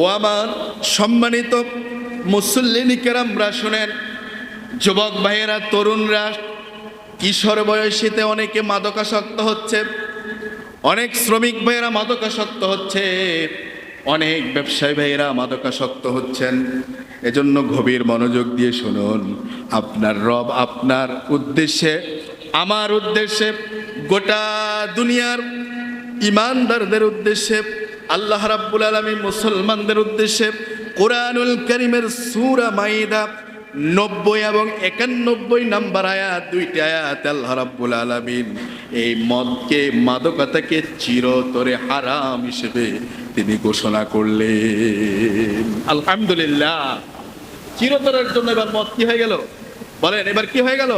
ও আমার সম্মানিত মুসল্লিনী কেরামরা শোনেন, যুবক ভাইয়েরা, তরুণরা, কিশোর বয়সীতে অনেকে মাদকাসক্ত হচ্ছে, অনেক শ্রমিক ভাইয়েরা মাদকাসক্ত হচ্ছে, অনেক ব্যবসায়ী ভাইয়েরা মাদকাসক্ত হচ্ছেন। এজন্য গভীর মনোযোগ দিয়ে শুনুন, আপনার রব আপনার উদ্দেশ্যে, আমার উদ্দেশ্যে, গোটা দুনিয়ার ইমানদারদের উদ্দেশ্যে আল্লাহ রাব্বুল আলমী মুসলমানদের উদ্দেশ্যে কোরআনুল করিমের সুরা মাইদা নব্বই এবং একানব্বই নাম্বার আয়াত, দুইটি আয়াত আল্লাহ রাব্বুল আলমিন এই মদকে, মাদকতাকে চিরতরে হারাম হিসেবে তিনি ঘোষণা করলেন। আলহামদুলিল্লাহ। চিরতরের জন্য এবার মদ কি হয়ে গেল? বলেন, এবার কি হয়ে গেল?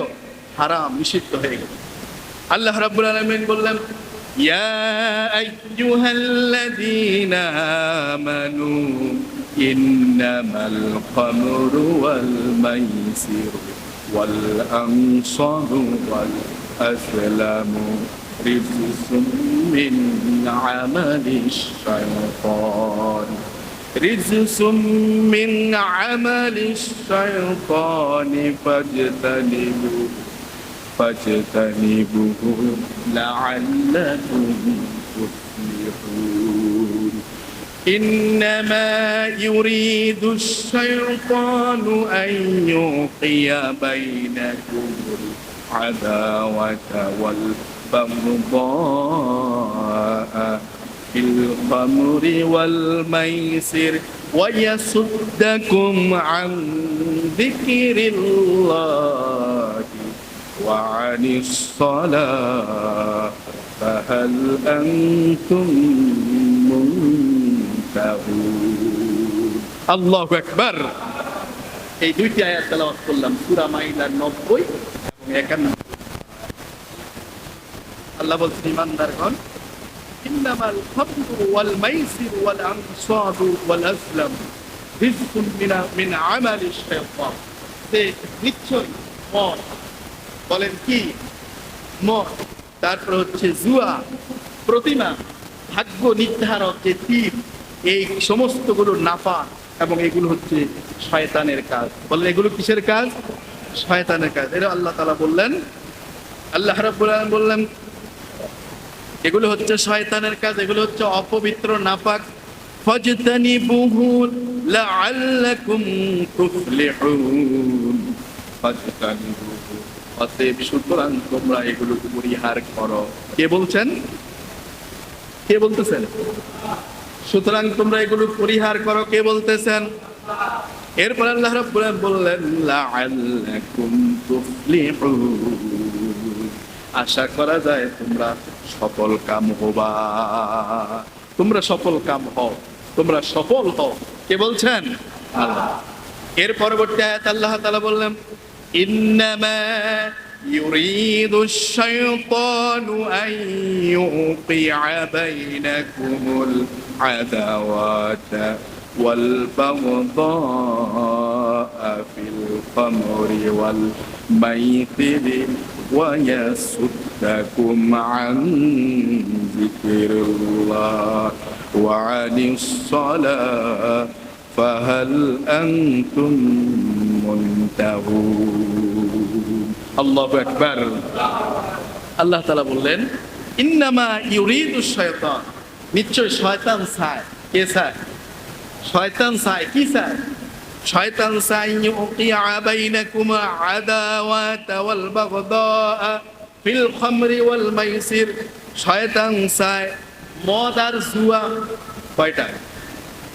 হারাম, নিষিদ্ধ হয়ে গেল। আল্লাহ রাব্বুল আলামিন বললেন يا أيها الذين آمنوا إنما القمر والميسر والأنصار والأسلام رجس من عمل الشيطان. رجس من عمل الشيطان فاجتنبوه فاجتنبوه لعلكم تفلحون. إنما يريد الشيطان أن يوقي بينكم العداوة والبغضاء في الخمر والميسر ويصدكم عن ذكر الله. وعن الصلاة فهل أنتم منتهون الله أكبر এই দুইটি আয়াত তেলাওয়াত করলাম সূরা মাইদার 90 এবং 91 আল্লাহ বলছেন ইমানদারগণ إنما الخمر والميسر والأنصاب والأزلم رزق من من عمل الشيطان সে নিশ্চয় মদ বলেন কি? মদ তারপর হচ্ছে জুয়া, প্রতিমা, ভাগ্য নির্ধারক যে তীর, এই সমস্তগুলো নাফা এবং এগুলো হচ্ছে শয়তানের কাজ। বলেন, এগুলো কিসের কাজ? শয়তানের কাজ। এটা আল্লাহ তালা বললেন, আল্লাহ আলামিন বললেন, এগুলো হচ্ছে শয়তানের কাজ, এগুলো হচ্ছে অপবিত্র, নাপাক। ফাজতানিবুহু লাআল্লাকুম তুফলিহুন। সুতরাং তোমরা এগুলো পরিহার করো। কে বলছেন? কে বলতেছেন? সুতরাং তোমরা এগুলো পরিহার করো, কে বলতেছেন? এরপর আল্লাহ বললেন আশা করা যায় তোমরা সফল কাম হবা। তোমরা সফল কাম হও, তোমরা সফল হও। কে বলছেন? এর পরবর্তী আয়াত আল্লাহ তাআলা বললেন إنما يريد الشيطان أن يوقع بينكم العداوات والبغضاء في الخمر والميثل ويصدكم عن ذكر الله وعن الصلاة فهل أنتم منتهون الله أكبر আল্লাহ তালা বললেন ইন্নামা ইউরিদু শয়তান নিশ্চয় শয়তান চায় কে চায় শয়তান চায় কি চায় শয়তান চায় ইউকিয়া বাইনাকুম আদাওয়াতা ওয়াল বাগদা ফিল খামরি ওয়াল মাইসির শয়তান চায় মদ আর জুয়া কয়টা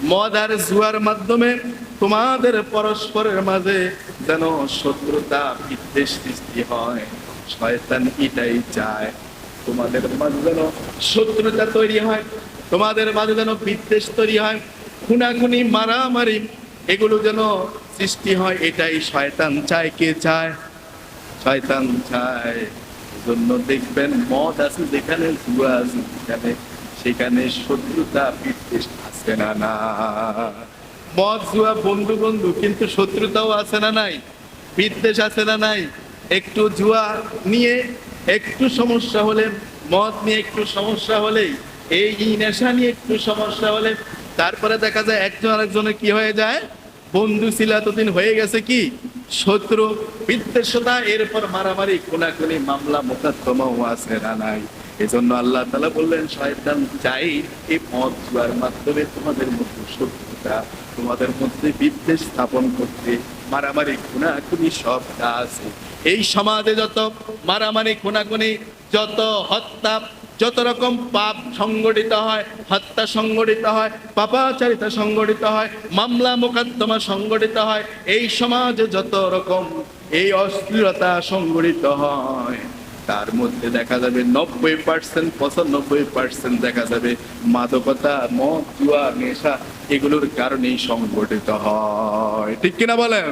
মদ আর জুয়ার মাধ্যমে তোমাদের পরস্পরের মাঝে যেন শত্রুতা, বিদ্বেষ সৃষ্টি হয়। শয়তান এটাই চায়। তোমাদের মাঝে যেন শত্রুতা তৈরি হয়, তোমাদের মাঝে যেন বিদ্বেষ তৈরি হয়, খুনাখুনি, মারামারি, এগুলো যেন সৃষ্টি হয়, এটাই শয়তান চায়। কে চায়? শয়তান চায়। জন্য দেখবেন মদ আছে যেখানে, জুয়া আছে যেখানে সেখানে শত্রুতা বিদ্বেষ আছে না না। মদ, জুয়া, বন্ধু বন্ধু, কিন্তু শত্রুতাও আছে না, নাই? বিদ্বেষ আছে না, নাই? একটু জুয়া নিয়ে একটু সমস্যা হলে, মদ নিয়ে একটু সমস্যা হলেই এই নেশা নিয়ে একটু সমস্যা হলে, তারপরে দেখা যায় একজন আরেকজনের কি হয়ে যায়? বন্ধু ছিল, এতদিন হয়ে গেছে কি? শত্রু, বিদ্বেষতা, এরপর মারামারি কোনাকুনি মামলা মোকদ্দমাও আছে না, নাই? এজন্য আল্লাহ তালা বললেন, শয়তান চাই এই মদ জুয়ার মাধ্যমে তোমাদের মধ্যে শত্রুতা, তোমাদের মধ্যে বিদ্বেষ স্থাপন করতে, মারামারি, খুনাখুনি সব আছে এই সমাজে যত মারামারি, খুনাখুনি, যত হত্যা, যত রকম পাপ সংগঠিত হয়, হত্যা সংগঠিত হয়, পাপাচারিতা সংগঠিত হয়, মামলা মোকদ্দমা সংগঠিত হয়, এই সমাজে যত রকম এই অস্থিরতা সংগঠিত হয় তার মধ্যে দেখা যাবে নব্বই পার্সেন্ট পঁচানব্বই পার্সেন্ট দেখা যাবে মাদকতা, মদ, জুয়া, নেশা, এগুলোর কারণেই সংগঠিত হয়। ঠিক কিনা বলেন?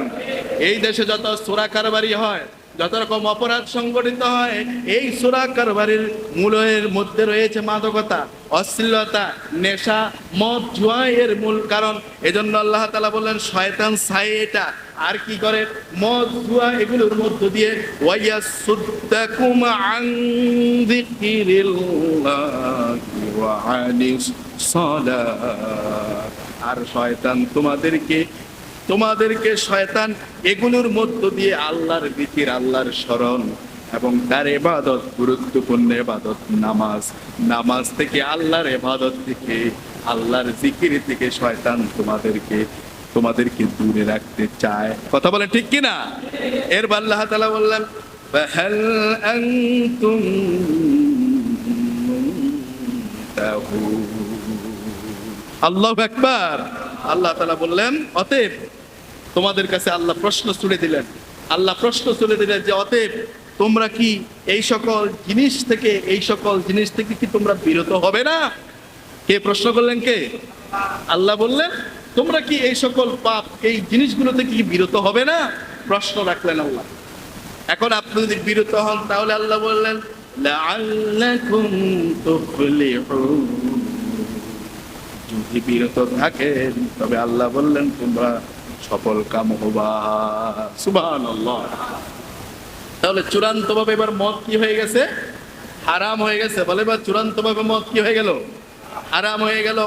এই দেশে যত চোরা কারবারি হয়, যত রকম অপরাধ সংগঠিত হয়, এই চোরা কারবারির মূলের মধ্যে রয়েছে মাদকতা, অশ্লীলতা, নেশা, মদ, জুয়া এর মূল কারণ। এজন্য আল্লাহ তালা বললেন, শয়তান ছাই এটা আর কি করে? মদ জুয়া এগুলোর মধ্য দিয়ে ওয়াইয়া সুদ্দাকুম আন যিকিরিল্লাহি ওয়া আনিস আর শয়তান তোমাদেরকে তোমাদেরকে শয়তান এগুলোর মধ্য দিয়ে আল্লাহর দিকির আল্লাহর স্মরণ এবং তার এবাদত, গুরুত্বপূর্ণ এবাদত, নামাজ। নামাজ থেকে আল্লাহর এবাদত থেকে, আল্লাহর জিকির থেকে শয়তান তোমাদেরকে তোমাদেরকে দূরে রাখতে চায়। কথা বলে ঠিক কিনা? এর আল্লাহ তালা বললেন আল্লাহ একবার আল্লাহ তালা বললেন, অতএব তোমাদের কাছে আল্লাহ প্রশ্ন ছুড়ে দিলেন। আল্লাহ প্রশ্ন ছুড়ে দিলেন যে, অতএব তোমরা কি এই সকল জিনিস থেকে, এই সকল জিনিস থেকে কি তোমরা বিরত হবে না? কে প্রশ্ন করলেন কে? আল্লাহ বললেন তোমরা কি এই সকল পাপ, এই জিনিসগুলো থেকে কি বিরত হবে না? প্রশ্ন রাখলেন আল্লাহ। এখন আপনি যদি বিরত হন, তাহলে আল্লাহ বললেন যদি বিরত থাকেন, তবে আল্লাহ বললেন, তোমরা সফল কাম হবা। সুবান তাহলে চূড়ান্ত ভাবে এবার মদ কি হয়ে গেছে? হারাম হয়ে গেছে। বলে এবার চূড়ান্ত ভাবে মদ কি হয়ে গেল? হারাম হয়ে গেল।